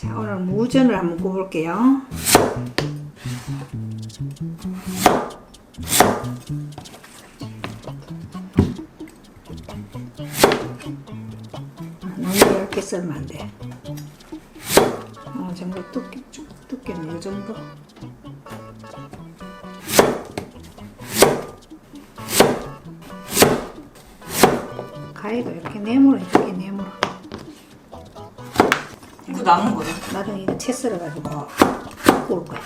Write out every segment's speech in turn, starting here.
자, 오늘 무전을 한번 구볼게요. 아, 너무 얇게 썰면 안 돼. 어, 정도 두께, 쭉 두께는 이 정도. 가위로 이렇게 네모로 해줄게, 네모로. 남은 거예요? 나중에 이거 채 썰어가지고 구울 거야.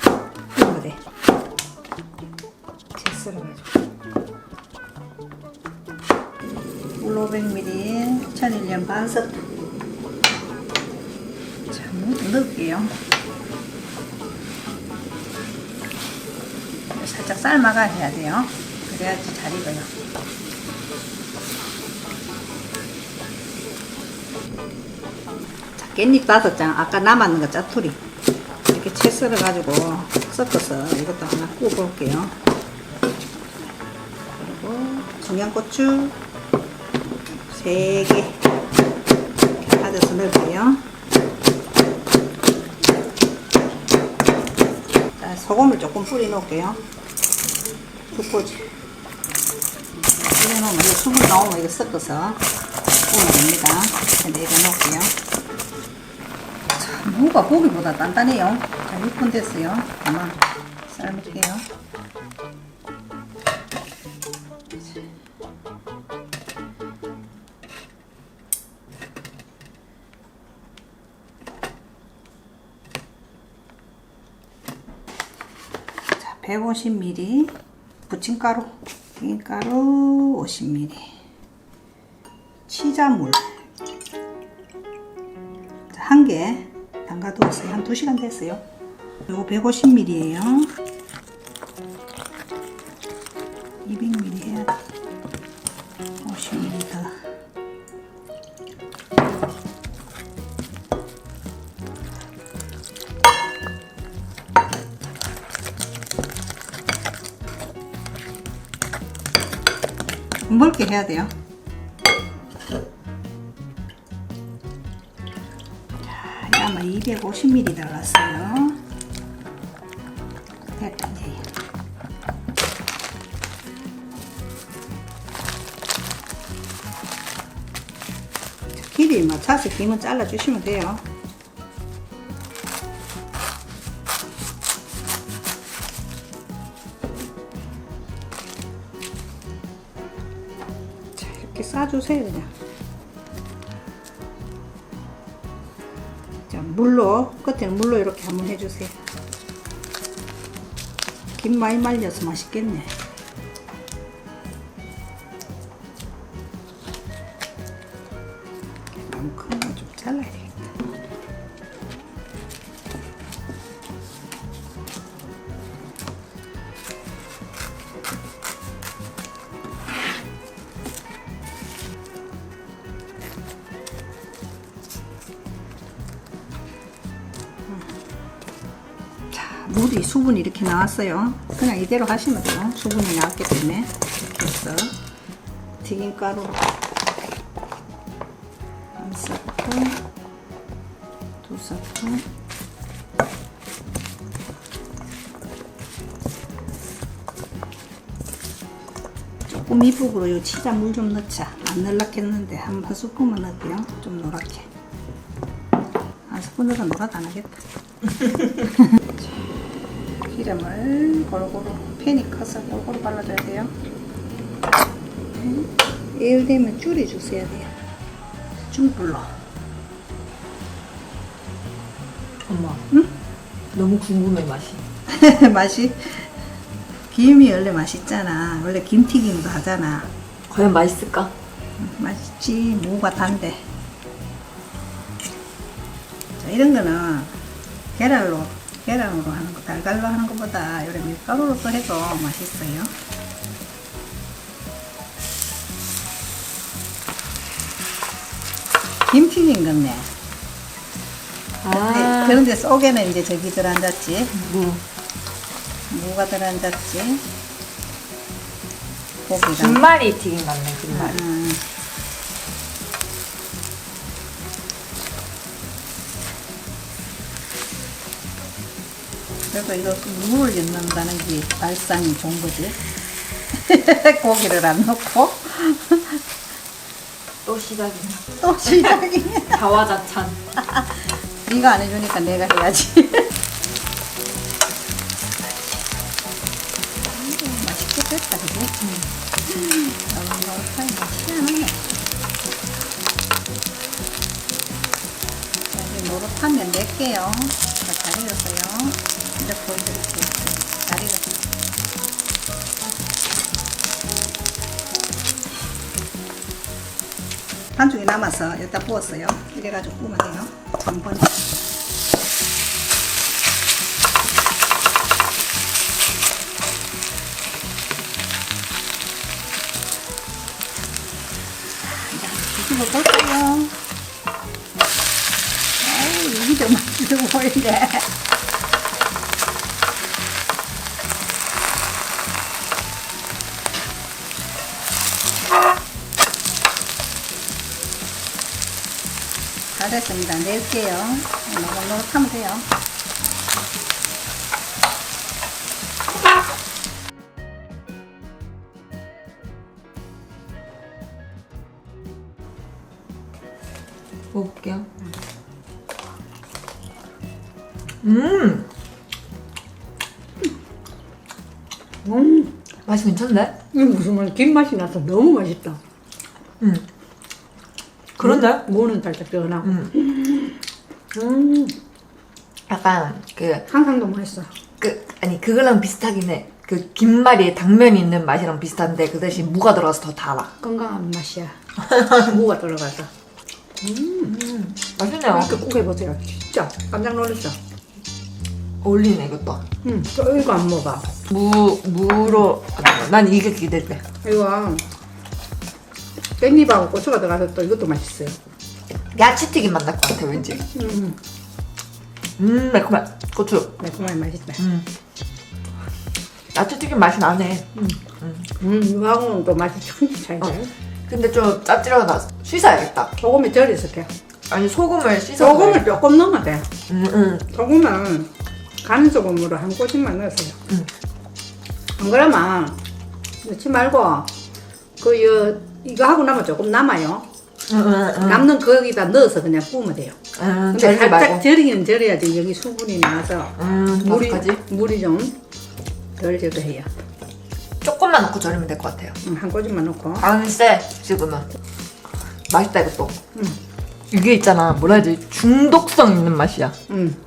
구우면 돼. 채 썰어가지고. 물 500ml, 천일염 반 스푼. 자, 물 넣을게요. 살짝 삶아가 해야 돼요. 그래야지 잘 익어요. 자, 깻잎 다섯 장, 아까 남았는 거 짜투리. 이렇게 채 썰어 가지고 섞어서 이것도 하나 구워 볼게요. 그리고 청양고추 세개 이렇게 다져서 넣을게요. 자, 소금을 조금 뿌려 놓을게요. 국포지. 뿌려 놓으면 이거 수분 나오면 이거 섞어서 구우면 됩니다. 넣을게요. 자, 무가 고기보다 단단해요. 자, 6분 됐어요. 아마 삶을게요. 자, 150ml 부침가루, 튀김가루 50ml, 치자물 한 개 담가두었어요. 한 2시간 됐어요. 이거 150ml예요. 200ml 해야 돼. 50ml 더. 묽게 해야 돼요. 250ml 들어갔어요. 이제. 길이 맞춰서 김은 잘라주시면 돼요. 자, 이렇게 싸주세요, 그냥. 물로, 끝에는 물로 이렇게 한번 해주세요. 김 많이 말려서 맛있겠네. 물이 수분이 이렇게 나왔어요. 그냥 이대로 하시면 돼요. 수분이 나왔기 때문에 이렇게 해서 튀김가루 한 스푼, 두 스푼, 조금 이쁘고 요 치자 물 좀 넣자. 안 넣으려고 했는데 한, 한 스푼만 넣을게요. 좀 노랗게. 한 스푼 넣어도 노랗게 안 하겠다. 기름을 골고루 팬이 커서 골고루 발라줘야 돼요. 예열 되면 줄여주셔야 돼요. 중불로. 엄마. 응? 너무 궁금해 맛이. 맛이 김이 원래 맛있잖아. 원래 김튀김도 하잖아. 과연 맛있을까? 맛있지. 무가 단데. 자, 이런 거는 계란으로 계란으로 하는 거, 달걀로 하는 것보다 이렇게 밀가루로 또 해도 맛있어요. 김튀김 같네. 아. 그런데 속에는 이제 저기 들어앉았지. 무. 무가 들어앉았지. 고기가. 김말이 튀김 같네, 김말이. 음. 그래서 이거 물을 넣는다는 게 발상이 좋은 거지. 고기를 안 넣고 또 시작이네. 또 시작이야. 자화자찬. 네가 안 해주니까 내가 해야지. 음, 맛있게 됐다, 그지? 노릇노릇하니 희한하네. 자, 이제 노릇하면 낼게요. 자, 잘 익었어요. 이제 보여드릴게요. 잘 익었어요. 반죽이 남아서 여기다 부었어요. 이래가지고 구우면 돼요. 한 번에. 뒤집어 볼까요? 이게 좀 맛있어 보이네. 됐습니다. 낼게요. 노릇노릇하면 돼요. 먹어볼게요. 음! 음, 맛이 괜찮네? 이게 무슨 말, 김 맛이 나서 너무 맛있다. 음. 그런데? 무는 살짝 시원하고. 음. 음, 약간 그, 항상도 맛있어. 그, 아니, 그거랑 비슷하긴 해. 그 김말이에 당면이 있는 맛이랑 비슷한데 그 대신 무가 들어가서 더 달아. 건강한 맛이야. 무가 들어가서. 음, 맛있네요. 이렇게 꼭 해보세요. 진짜 깜짝 놀랐어. 어울리네, 이것도. 음, 저 이거 안 먹어. 무, 무로, 아, 난 이게 기대돼. 이거 깻잎하고 고추가 들어가서 또 이것도 맛있어요. 야채튀김 맛 날 것 같아, 왠지. 음, 음, 매콤해. 고추. 매콤하게 맛있다. 음. 야채튀김 맛이 나네. 음, 이거하고는 또 맛이 천지 차이다. 어. 근데 좀 짭짤하다. 씻어야겠다. 소금에 절여서 게 아니, 소금을 씻어서. 소금을 조금 넣으면 돼. 음, 음. 소금은 가는 소금으로 한 꼬집만 넣으세요. 음. 안 그러면 넣지 말고 그 여, 이거 하고 나면 조금 남아요. 음, 음, 음. 남는 거기다 넣어서 그냥 구우면 돼요. 음, 근데 절지 살짝 말고. 절이긴 절여야지 여기 수분이 나와서 음, 물이 바삭하지? 물이 좀덜 제거해요. 조금만 넣고 절이면 될 것 같아요. 음, 한 꼬집만 넣고. 안 쎄, 지금은. 맛있다, 이것도. 음. 이게 있잖아, 뭐라 해야지. 중독성 있는 맛이야. 음.